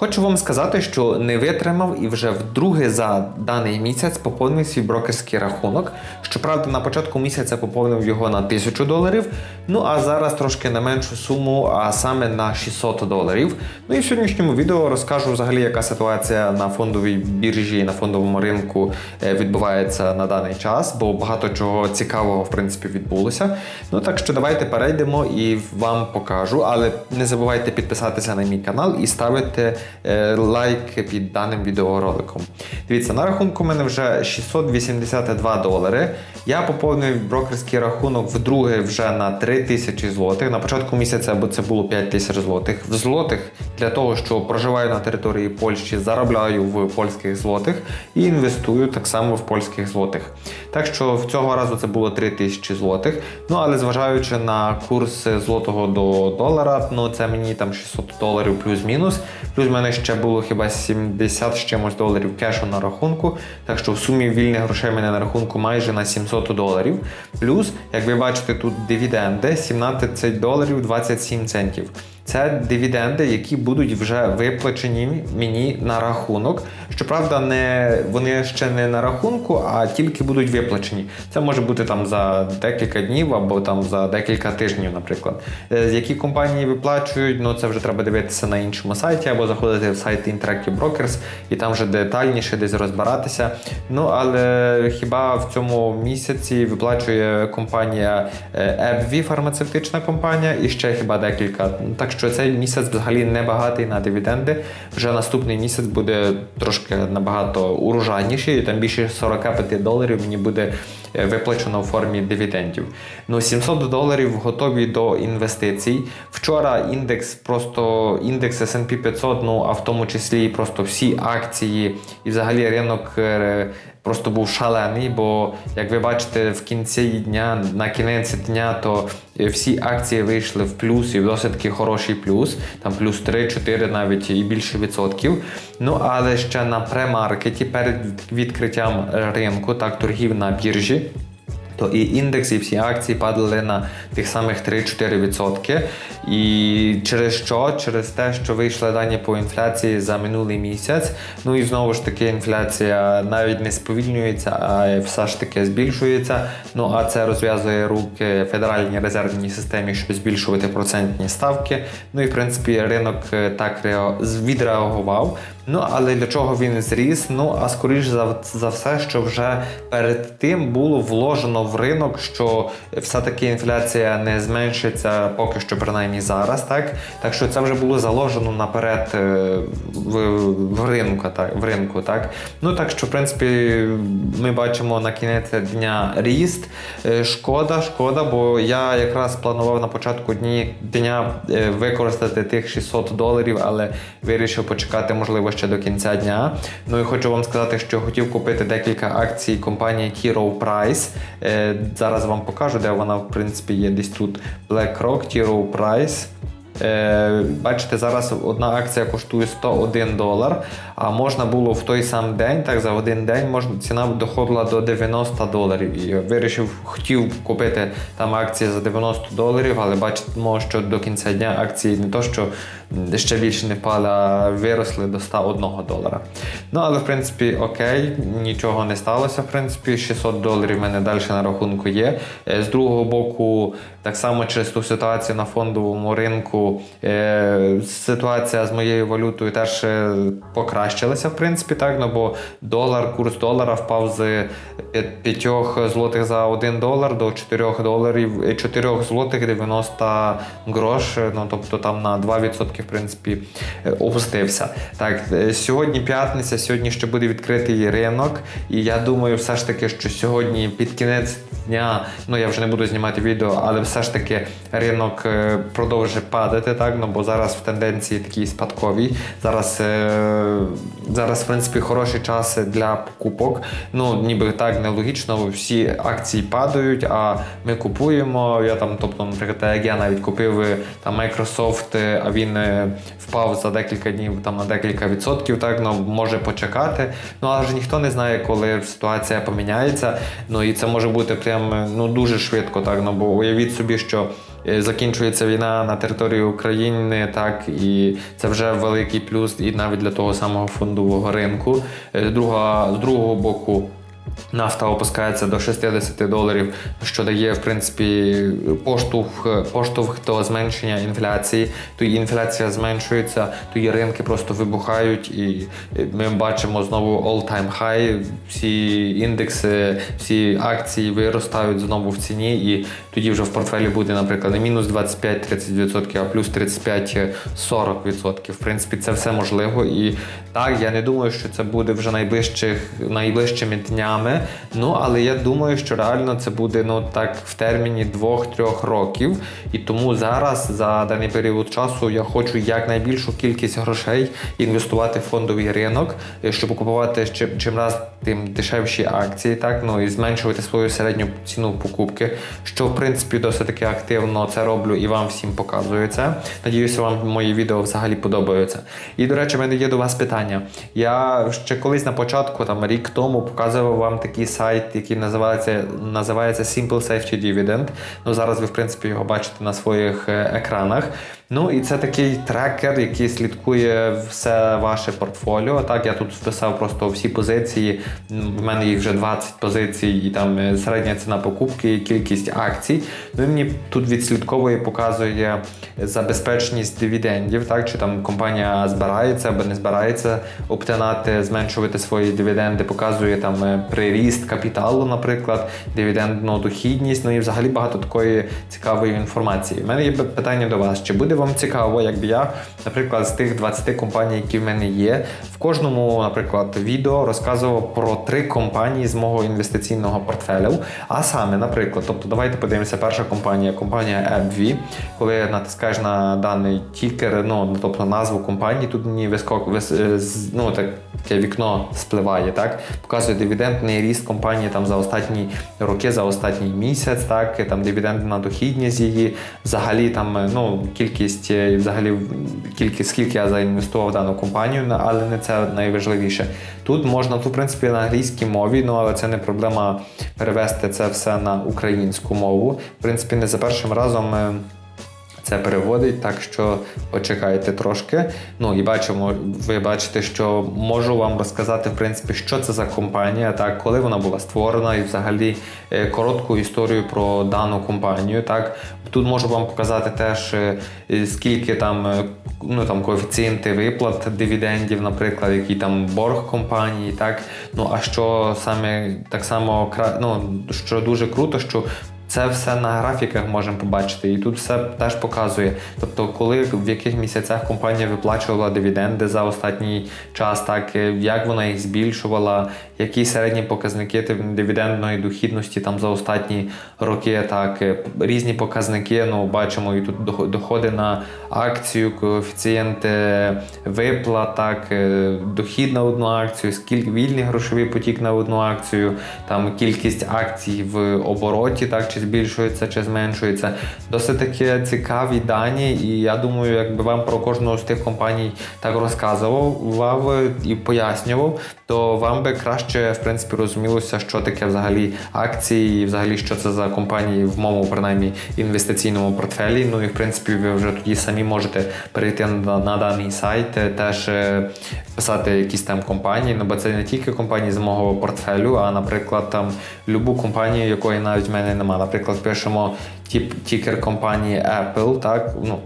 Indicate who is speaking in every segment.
Speaker 1: Хочу вам сказати, що не витримав і вже вдруге за даний місяць поповнив свій брокерський рахунок. Щоправда, на початку місяця поповнив його на 1000 доларів. Ну а зараз трошки на меншу суму, а саме на 600 доларів. Ну і в сьогоднішньому відео розкажу взагалі, яка ситуація на фондовій біржі на фондовому ринку е, відбувається на даний час, бо багато чого цікавого в принципі відбулося. Ну так що давайте перейдемо і вам покажу. Але не забувайте підписатися на мій канал і ставити лайк під даним відеороликом. Дивіться, на рахунку в мене вже 682 долари. Я поповнив брокерський рахунок вдруге вже на 3000 злотих. На початку місяця бо це було 5000 злотих. В злотих для того, що проживаю на території Польщі, заробляю в польських злотих і інвестую так само в польських злотих. Так що в цього разу це було 3000 злотих. Ну але зважаючи на курс злотого до долара, ну це мені там 600 доларів плюс-мінус. Плюс в мене ще було хіба 70 з чимось доларів кешу на рахунку. Так що в сумі вільних грошей в мене на рахунку майже на 700 доларів. Плюс, як ви бачите, тут дивіденди 17 доларів 27 центів. Це дивіденди, які будуть вже виплачені мені на рахунок. Щоправда, не вони ще не на рахунку, а тільки будуть виплачені. Це може бути там за декілька днів або там за декілька тижнів, наприклад. Е, Які компанії виплачують, ну це вже треба дивитися на іншому сайті або заходити в сайт Interactive Brokers і там вже детальніше десь розбиратися. Ну але хіба в цьому місяці виплачує компанія е, AbbVie, фармацевтична компанія, і ще хіба декілька. Так що цей місяць взагалі не багатий на дивіденди. Вже наступний місяць буде трошки набагато урожайніший, і там більше 45 доларів мені буде е, виплачено в формі дивідендів. Ну 700 доларів готові до інвестицій. Вчора індекс просто індекс S&P 500, ну а в тому числі просто всі акції і взагалі ринок. е, Просто був шалений, бо як ви бачите, в кінці дня, на кінець дня, то е, всі акції вийшли в плюс і в досить таки хороший плюс, там плюс 3-4 навіть і більше відсотків. Ну але ще на премаркеті перед відкриттям ринку, так торгів на біржі. То і індекс, і всі акції падали на тих самих 3-4%. І через що? Через те, що вийшли дані по інфляції за минулий місяць. Ну і знову ж таки, інфляція навіть не сповільнюється, а все ж таки збільшується. Ну а це розв'язує руки Федеральній резервній системі, щоб збільшувати процентні ставки. Ну і в принципі ринок е, так відреагував. Ну але для чого він зріс? Ну а скоріш за, за все, що вже перед тим було вложено в ринок, що все-таки інфляція не зменшиться поки що, принаймні зараз, так так що це вже було заложено наперед е, в, в ринку, так в ринку, так ну так що в принципі ми бачимо на кінець дня ріст. Е, Шкода, шкода, бо я якраз планував на початку дні дня е, використати тих 600 доларів, але вирішив почекати, можливо, ще до кінця дня. Ну і хочу вам сказати, що хотів купити декілька акцій компанії. Rowe Price. Зараз вам покажу, де вона в принципі є десь тут. BlackRock, T-Row Price. Е, бачите, зараз одна акція коштує 101 долар, а можна було в той сам день, так за один день можна, ціна доходила до 90 доларів. І вирішив, хотів купити там акції за 90 доларів, але бачимо, що до кінця дня акції не то, що ще більше не впали, а виросли до 101 долара. Ну, але в принципі, окей, нічого не сталося. В принципі, 600 доларів в мене далі на рахунку є. Е, З другого боку, так само через ту ситуацію на фондовому ринку, е, ситуація з моєю валютою теж е, покращилася, в принципі, так, ну бо долар, курс долара впав з 5 злотих за 1 долар до 4 доларів, е, 4 злотих 90 грош, е, ну тобто там на 2% в принципі е, опустився. Так, е, сьогодні п'ятниця, сьогодні ще буде відкритий ринок, і я думаю, все ж таки, що сьогодні під кінець дня, ну я вже не буду знімати відео, але все ж таки ринок е, продовжить падати, так, ну бо зараз в тенденції такій спадковій. Зараз, е, зараз в принципі, хороший час для покупок. Ну, ніби так нелогічно, всі акції падають, а ми купуємо. Я там, тобто, наприклад, як я навіть купив е, там Microsoft, а він впав за декілька днів там на декілька відсотків, так ну може почекати. Ну але ж ніхто не знає, коли ситуація поміняється. Ну і це може бути прям е, ну дуже швидко, так. Ну бо уявіть собі, що е, закінчується війна на території України, так і це вже великий плюс, і навіть для того самого фондового ринку. Е, Друга, з другого боку. Нафта опускається до 60 доларів, що дає в принципі поштовх, поштовх до зменшення інфляції. То інфляція зменшується, то і ринки просто вибухають, і ми бачимо знову all-time high, Всі індекси, всі акції виростають знову в ціні, і тоді вже в портфелі буде, наприклад, не мінус 25-30%, а плюс 35-40%. В принципі, це все можливо. І так, я не думаю, що це буде вже найближчих, найближчими днями. Ну але я думаю, що реально це буде ну так в терміні 2-3 років. І тому зараз за даний період часу я хочу якнайбільшу кількість грошей інвестувати в фондовий ринок, е, щоб купувати чим, чим раз тим дешевші акції, так ну і зменшувати свою середню ціну покупки, що в принципі досить таки активно це роблю і вам всім показую це. Надіюся, вам мої відео взагалі подобаються. І до речі, в мене є до вас питання. Я ще колись на початку, там рік тому, показував вам такий сайт, який називається називається Simple Safety Dividend. Ну зараз ви в принципі його бачите на своїх е, екранах. Ну і це такий трекер, який слідкує все ваше портфоліо. Так, я тут вписав просто всі позиції. В мене їх вже 20 позицій, і там е, середня ціна покупки, кількість акцій. Ну і мені тут відслідковує, показує забезпеченість дивідендів, так чи там компанія збирається або не збирається обтинати, зменшувати свої дивіденди, показує там е, приріст капіталу, наприклад, дивідендну дохідність. Ну і взагалі багато такої цікавої інформації. У мене є питання до вас: чи буде вам цікаво, якби я, наприклад, з тих 20 компаній, які в мене є, в кожному, наприклад, відео розказував про три компанії з мого інвестиційного портфелю. А саме, наприклад, тобто, давайте подивимося, перша компанія, компанія AppV. Коли натискаєш на даний тікер, ну тобто назву компанії, тут мені вискок, вис, е, ну, таке вікно спливає, так? Показує дивідендний ріст компанії там за останні роки, за останній місяць, так, там дивідендна дохідність її, взагалі там е, ну, кількість, е, взагалі кількість, скільки я заінвестував в дану компанію, але не це найважливіше. Тут можна, тут, в принципі, на англійській мові, ну але це не проблема перевести це все на українську мову. В принципі, не за першим разом. е, це переводить, так що почекайте трошки. Ну і бачимо, ви бачите, що можу вам розказати, в принципі, що це за компанія, так, коли вона була створена, і взагалі е, коротку історію про дану компанію. Так, тут можу вам показати теж, е, скільки там, е, ну там коефіцієнти виплат дивідендів, наприклад, який там борг компанії, так. Ну а що саме так само ну, що дуже круто, що це все на графіках можемо побачити, і тут все теж показує. Тобто, коли в яких місяцях компанія виплачувала дивіденди за останній час, так е, як вона їх збільшувала, які середні показники дивідендної дохідності там за останні роки, так е, різні показники. Ну бачимо, і тут доходи на акцію, коефіцієнти виплат, так, е, дохід на одну акцію, скільки вільний грошовий потік на одну акцію, там кількість акцій в обороті, так, чи збільшується, чи зменшується. Досить таки цікаві дані, і я думаю, якби вам про кожну з тих компаній так розказував і пояснював, то вам би краще в принципі розумілося, що таке взагалі акції, і взагалі що це за компанії в моєму принаймні інвестиційному портфелі. Ну і в принципі ви вже тоді самі можете перейти на, на даний сайт, е, теж е, писати якісь там компанії. Ну бо це не тільки компанії з мого портфелю, а наприклад, там любу компанію, якої навіть в мене немає. Наприклад, пишемо тікер компанії Apple, так ну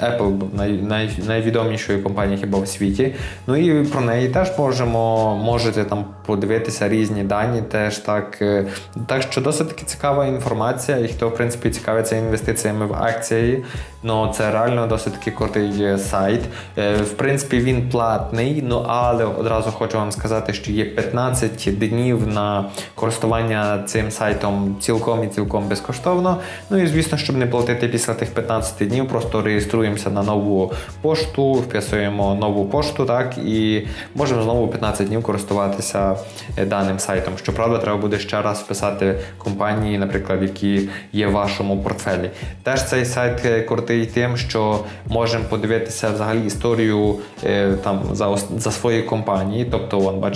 Speaker 1: Apple най, най, найвідомішої компанії хіба в світі. Ну і про неї теж можемо можете там подивитися різні дані. Теж так. е, Так що досить таки цікава інформація, і хто в принципі цікавиться інвестиціями в акції, ну це реально досить таки крутий е, сайт. Е, В принципі, він платний, ну але одразу хочу вам сказати, що є 15 днів на користування цим сайтом цілком і цілком безкоштовно. Ну і звісно, щоб не платити після тих 15 днів, просто реєструємося на нову пошту, вписуємо нову пошту, так і можемо знову 15 днів користуватися е, даним сайтом. Щоправда, треба буде ще раз вписати компанії, наприклад, які є в вашому портфелі. Теж цей сайт е, крутий тим, що можемо подивитися взагалі історію е, там за, за свої компанії. Тобто, вон,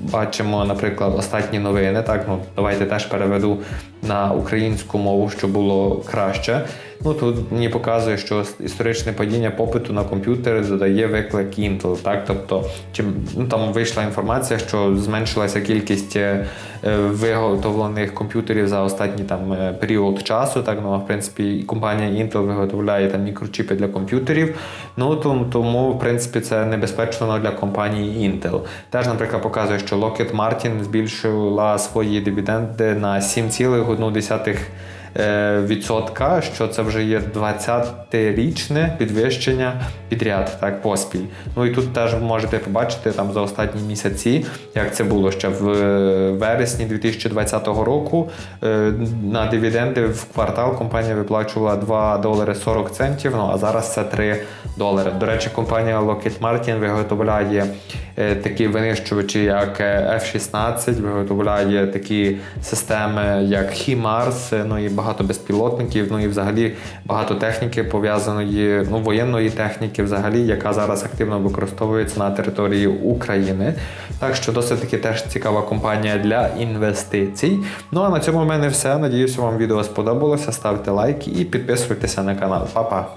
Speaker 1: бачимо, наприклад, останні новини. Так, ну давайте теж переведу на українську мову, що було краще. Ну тут мені показує, що історичне падіння попиту на комп'ютери додає виклик Intel. Так, тобто, чим ну там вийшла інформація, що зменшилася кількість е, е, виготовлених комп'ютерів за останній там е, період часу. Так, ну а в принципі компанія Intel виготовляє там мікрочіпи для комп'ютерів. Ну тому, в принципі це небезпечно для компанії Intel. Теж, наприклад, показує, що Lockheed Martin збільшила свої дивіденди на 7,1% е, відсотка, що це вже є 20-річне підвищення підряд, так, поспіль. Ну і тут теж ви можете побачити там за останні місяці, як це було ще в е, вересні 2020 року. е, На дивіденди в квартал компанія виплачувала 2 долари 40 центів, ну а зараз це 3 долари. До речі, компанія Lockheed Martin виготовляє е, такі винищувачі, як е, F-16, виготовляє такі системи, як HIMARS, е, ну і багато безпілотників, ну і взагалі багато техніки пов'язаної, ну, воєнної техніки, взагалі, яка зараз активно використовується на території України. Так що досить таки теж цікава компанія для інвестицій. Ну а на цьому в мене все. Надіюся, вам відео сподобалося. Ставте лайк і підписуйтеся на канал. Па-па!